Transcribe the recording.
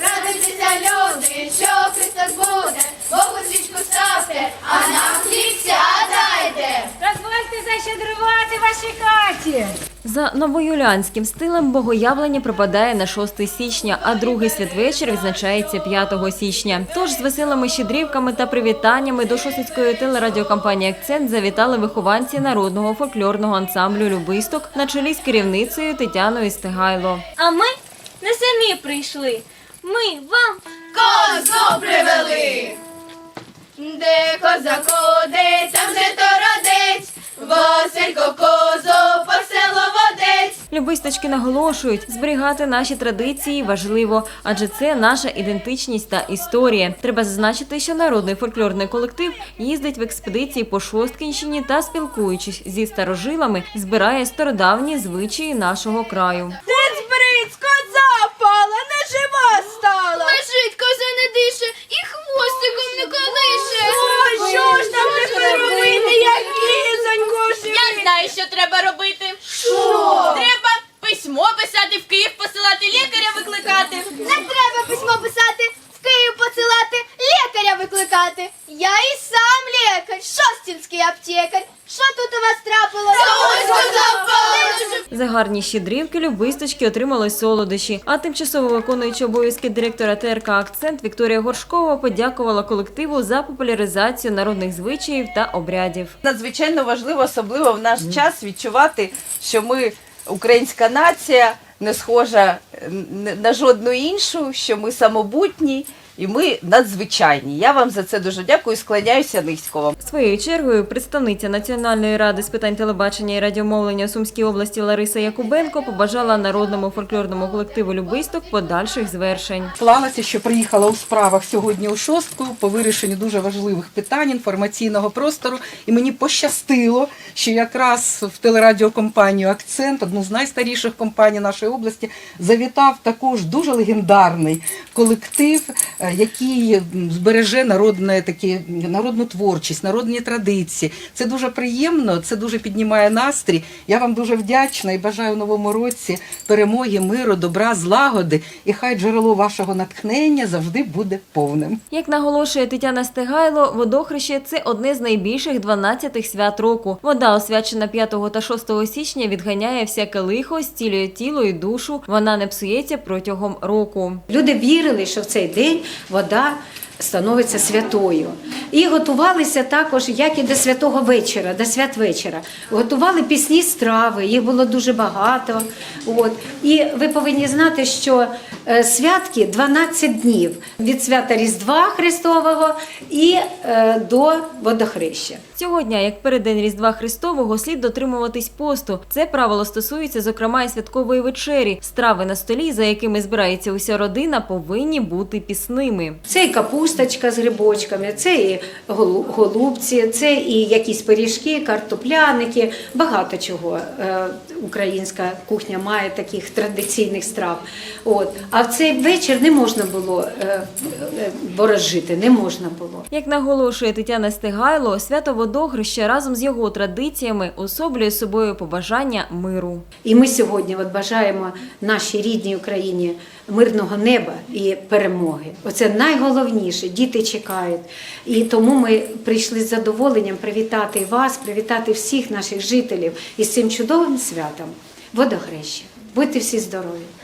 Радуйтеся, люди, що Христос буде, Богу свічку ставте, а нам хлібця дайте. Дозвольте защедрувати вашій хаті. За новоюліанським стилем богоявлення припадає на 6 січня, а другий святвечір відзначається 5 січня. Тож з веселими щедрівками та привітаннями до Шосицької телерадіокомпанії Акцент завітали вихованці народного фольклорного ансамблю Любисток на чолі з керівницею Тетяною Стегайло. А ми не самі прийшли. Ми вам Козу привели. Де коза ходить, там же то родець, Василько козу по селу водець. Любисточки наголошують, зберігати наші традиції важливо, адже це наша ідентичність та історія. Треба зазначити, що народний фольклорний колектив їздить в експедиції по Шосткинщині та спілкуючись зі старожилами, збирає стародавні звичаї нашого краю. Аптекар. Що тут у вас трапилося? За гарні щедрівки любисточки отримали солодощі. А тимчасово виконуючи обов'язки директора ТРК Акцент Вікторія Горшкова подякувала колективу за популяризацію народних звичаїв та обрядів. надзвичайно важливо, особливо в наш час, відчувати, що ми українська нація не схожа на жодну іншу, що ми самобутні і ми надзвичайні. Я вам за це дуже дякую. і Склоняюся низько вам. Своєю чергою представниця Національної ради з питань телебачення і радіомовлення у Сумській області Лариса Якубенко побажала народному фольклорному колективу Любисток подальших звершень. Склалася, що приїхала у справах сьогодні у шостку по вирішенню дуже важливих питань інформаційного простору. І мені пощастило, що якраз в телерадіокомпанію Акцент, одну з найстаріших компаній нашої області, завітав також дуже легендарний колектив, який збереже народне такі народну творчість, народні традиції. Це дуже приємно, це дуже піднімає настрій. Я вам дуже вдячна і бажаю в новому році перемоги, миру, добра, злагоди. І хай джерело вашого натхнення завжди буде повним. Як наголошує Тетяна Стегайло, водохреще це одне з найбільших 12 свят року. Вода, освячена 5 та 6 січня, відганяє всяке лихо, зцілює тіло і душу. Вона не псується протягом року. Люди вірили, що в цей день вода становиться святою. І готувалися також, як і до святого вечора, до святвечора. Готували пісні страви, їх було дуже багато. От. І ви повинні знати, що е, святки 12 днів від свята Різдва Христового і е, до водохреща. Цього дня, як переддень Різдва Христового, слід дотримуватись посту. Це правило стосується, зокрема, і святкової вечері. Страви на столі, за якими збирається уся родина, повинні бути пісними. Це і капусточка з грибочками, це і голубці, це і якісь пиріжки, картопляники, багато чого. Е, Українська кухня має таких традиційних страв. От. А в цей вечір не можна було е, е, ворожити, не можна було. Як наголошує Тетяна Стегайло, свято водохреща разом з його традиціями особлює собою побажання миру. І ми сьогодні от бажаємо нашій рідній Україні мирного неба і перемоги. Оце найголовніше. Діти чекають. І тому ми прийшли з задоволенням привітати вас, привітати всіх наших жителів із цим чудовим святом водохреща. Будьте всі здорові!